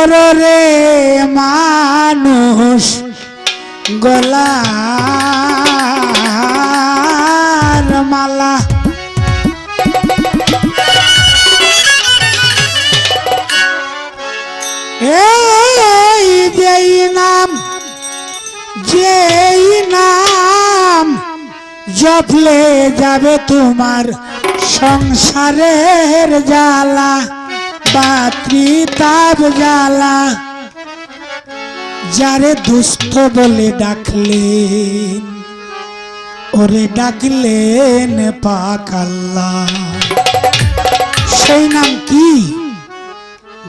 পররে মানুষ গলার মালা। এই যেই নাম যেই নাম জপলে যাবে তোমার সংসারের জ্বালা। বাত্রি তাপ জ্বালা, যারে দুস্থ বলে ডাকলেন। ওরে ডাকলেন পাক আল্লাহ। সেই নাম কি?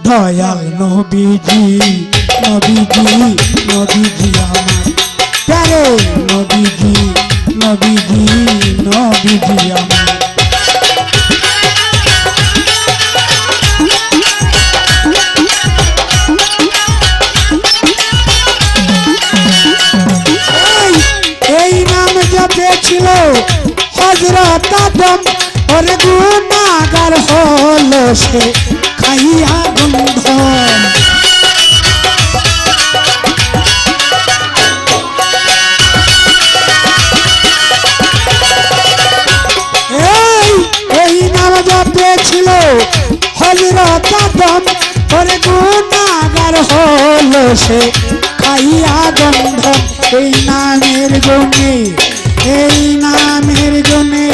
দয়াল নবীজি নবীজি নবীজি আমার। জপেছিল হজরত আদম, ওরে গুনাগার হলো সে। খাইয়া গন্ধ। এই নাম জপেছিল হজরত আদম, ওরে গুনাগার হলো সে। খাইয়া গন্ধ, এই নামের গুণে এই নামের গুণে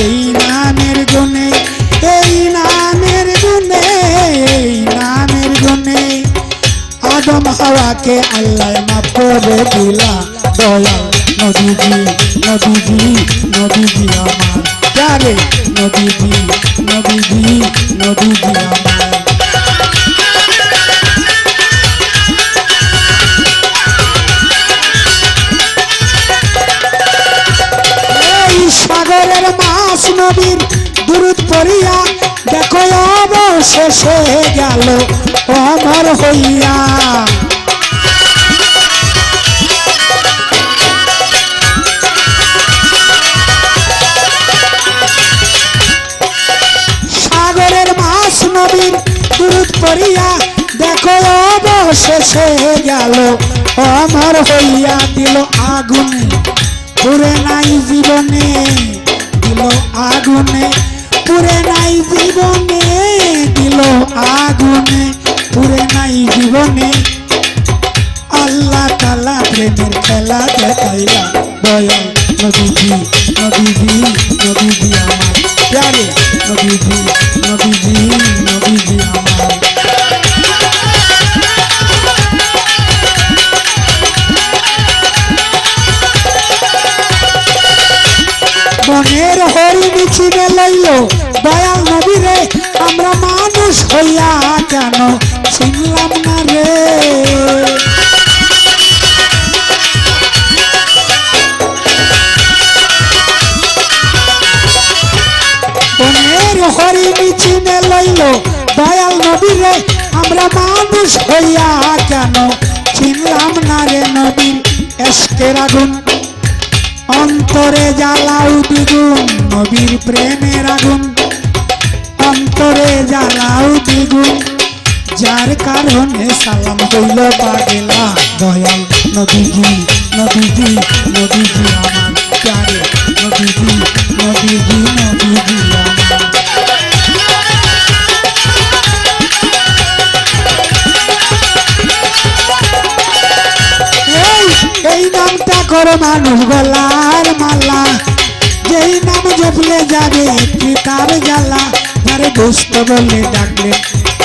এই নামের গুণে এই নামের গুণে এই নামের গুণে আদম হাওয়াকে আল্লাহ মাফ করে দিলা দয়া নদীজি নদীজি নদীজি আমার। প্যারে নদীজি নদীজি নদীজি আমার। মাছ নবীর দূরত পড়িয়া, দেখো অবশেষে গেল অমর হইয়া। সাগরের মাছ নবীর দূরত পড়িয়া, দেখো অবশেষে গেল অমর হইয়া দিল আগুনে। পুরে নাই জীবনে। দিল আগুনে, পুরে নাই জীবনে, দিল আগুনে, পুরে নাই জীবনে। আল্লাহ তালা প্রেমের খেলা দেখাইলা। দয়াল নদীজি নদীজি নদীজি আমার। প্যারে হরিণী চিনে লইল। দয়াল নবীরে আমরা মানুষ হইয়া কেন? চিনলাম না রে নবীর এসকের আগুন অন্তরে জ্বালাও দ্বিগুণ নবীর প্রেমের আগুন। অন্তরে জ্বালাও দ্বিগুণ, যার কারণে সালাম হইল পাগেলা দয়াল নদীজি নদীজি নদীজি নামটা করো মানুষ গলার মালা। যেই নাম জপলে যাবে পিতার জ্বালা। তারে দুষ্ট বলে ডাকলেন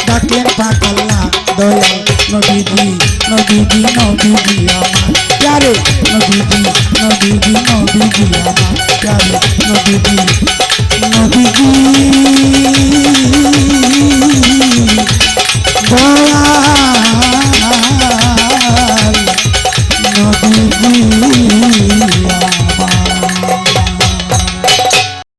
ডাকলেন পাকাল্লা দয়া নদীজি নদীজি নদীজি আমার। প্যারে নদীজি নদীজি নদীজি আমার। প্যারে নদীজি নদীজি